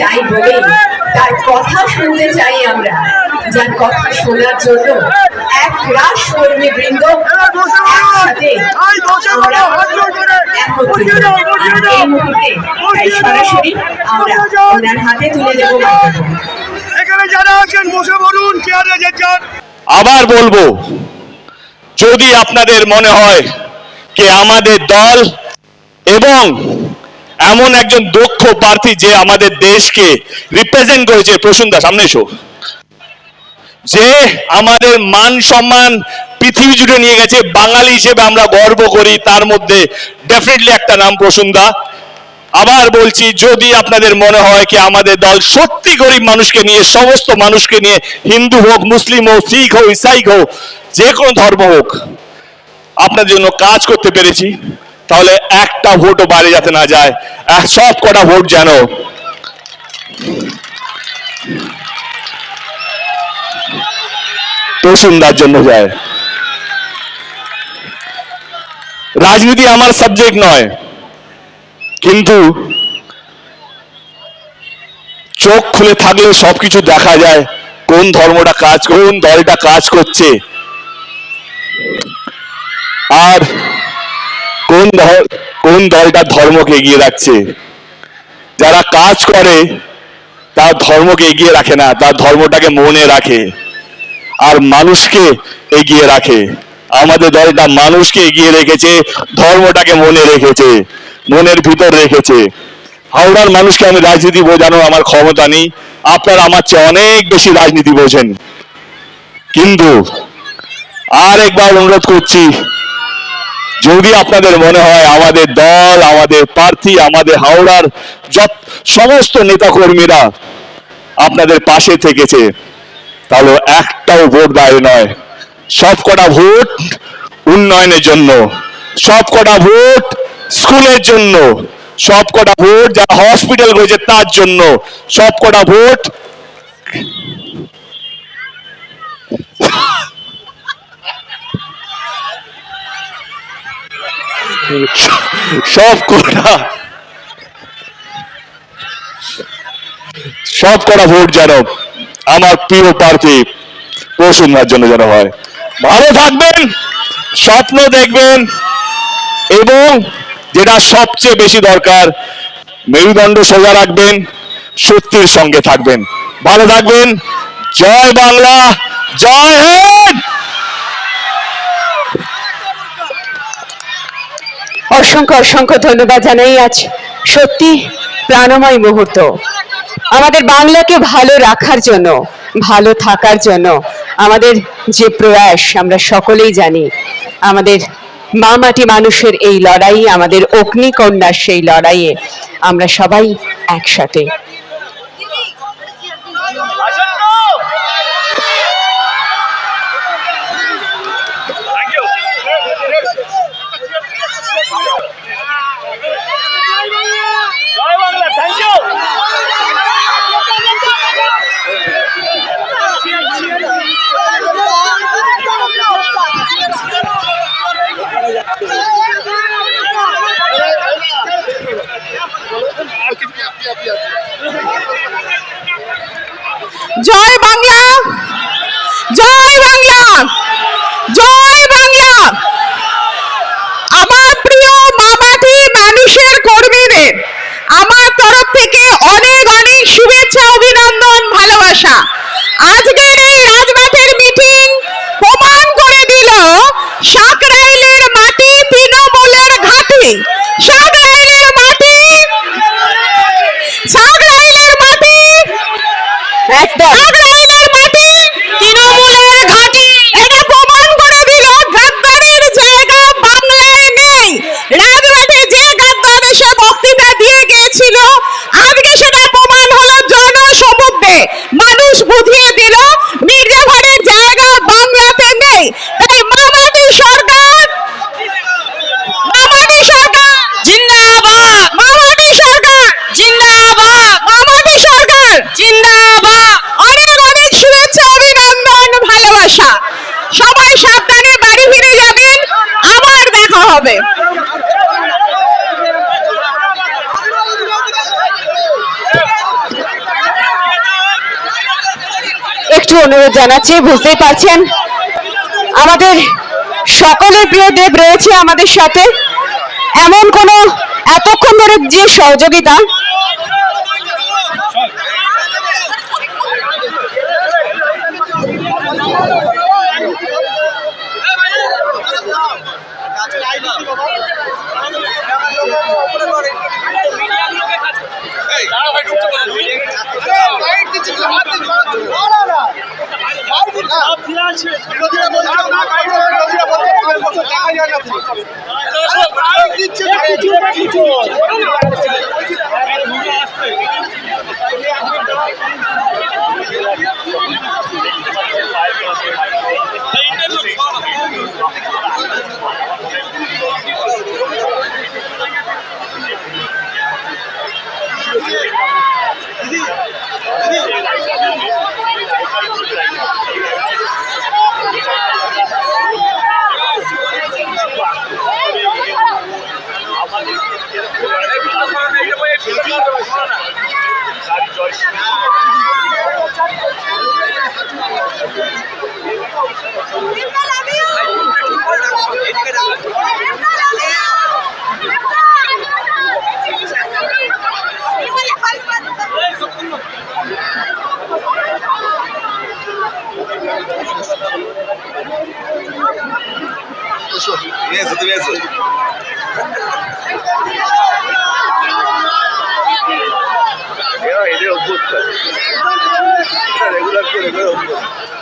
যাই বলে তার কথা শুনতে চাই আমরা। যার কথা শোনার জন্য এক রাস কর্মী বৃন্দ একসাথে আমরা একত্রিত। এই মুহূর্তে সরাসরি আমরা ওনার হাতে তুলে দেবো এখানে যারা আছেন বসে বলুন চেয়ারে যে আবার বলব যদি আপনাদের মনে হয় যে আমাদের দল এবং এমন একজন দক্ষ প্রার্থী যে আমাদের দেশকে রিপ্রেজেন্ট করেছে, প্রসূনদা, সামনে এসো। যে আমাদের মান সম্মান পৃথিবী জুড়ে নিয়ে গেছে, বাঙালি হিসেবে আমরা গর্ব করি, তার মধ্যে ডেফিনেটলি একটা নাম প্রসূনদা। আবার বলছি, যদি আপনাদের মনে হয় কি আমাদের দল সত্যি গরিব মানুষকে নিয়ে, সমস্ত মানুষকে নিয়ে, হিন্দু হোক, মুসলিম হোক, শিখ হোক ইসাইক হোক, যে কোনো ধর্ম হোক, আপনাদের জন্য কাজ করতে পেরেছি। তাহলে একটা ভোটও বাইরে যাতে না যায়। সব কটা ভোট যেন। প্রসুন্দার জন্য যায়। রাজনীতি আমার সাবজেক্ট নয়, কিন্তু চোখ খুলে থাকলে সবকিছু দেখা যায়, কোন ধর্মটা কাজ, কোন দলটা কাজ করছে। আর কোন কোন দলটা ধর্মকে এগিয়ে রাখছে? যারা কাজ করে, তার ধর্মকে এগিয়ে রাখে না, তার ধর্মটাকে মনে রাখে আর মানুষকে এগিয়ে রাখে। আমাদের দলটা মানুষকে এগিয়ে রেখেছে, ধর্মটাকে মনে রেখেছে, মনের ভিতর রেখেছে। হাওড়ার মানুষকে আমি রাজনীতি বোঝানোর আমার ক্ষমতা নেই। আপনারা আমার চেয়ে অনেক বেশি রাজনীতি বোঝেন। কিন্তু আর একবার অনুরোধ করছি যদি আপনাদের মনে হয় আমাদের দল, আমাদের প্রার্থী, আমাদের হাওড়ার যত সমস্ত নেতাকর্মীরা আপনাদের পাশে থেকেছে, তাহলে একটাও ভোট দায় নয়। সব কটা ভোট উন্নয়নের জন্য সব কটা ভোট স্কুলের জন্য সব কটা ভোট যারা হসপিটাল করেছে তার জন্য সব কটা ভোট সব কটা সব কটা ভোট যেন আমার প্রিয় প্রার্থী প্রসন্নার জন্য যেন হয়। ভালো থাকবেন, স্বপ্ন দেখবেন এবং যেটা সবচেয়ে বেশি দরকার, মেরুদণ্ড সোজা রাখবেন সত্যির সঙ্গে থাকবেন। ভালো থাকবেন, জয় বাংলা, জয় হিন্দ! অসংখ্য অসংখ্য ধন্যবাদ জানাই। আজ সত্যি প্রাণময় মুহূর্ত। আমাদের বাংলাকে ভালো রাখার জন্য, ভালো থাকার জন্য আমাদের যে প্রয়াস আমরা সকলেই জানি, আমাদের মা মাটি মানুষের এই লড়াই, আমাদের অগ্নিকন্যার সেই লড়াইয়ে আমরা সবাই একসাথে জয় বাংলা! জয় বাংলা! জয় বাংলা! আমার প্রিয় মামাটি মানুষের কর্মীদের, আমার তরফ থেকে অনেক অনেক শুভেচ্ছা, অভিনন্দন, ভালোবাসা। আজকের এই রাজমাঠের মিটিং প্রমাণ করে দিল সাকরাইলের মাটি তৃণমূলের ঘাঁটি। একদম। হবে। একটু অনুরোধ জানাচ্ছি, বুঝতেই পারছেন? আমাদের সকলের প্রিয় দেব রয়েছে আমাদের সাথে। এমন কোনো এতক্ষণ ধরে যে সহযোগিতা কিছু দুশো নিয়েছো তুমি আছো এরা এদের অভ্যস্ত রেগুলার করে এগুলো অভ্যস্ত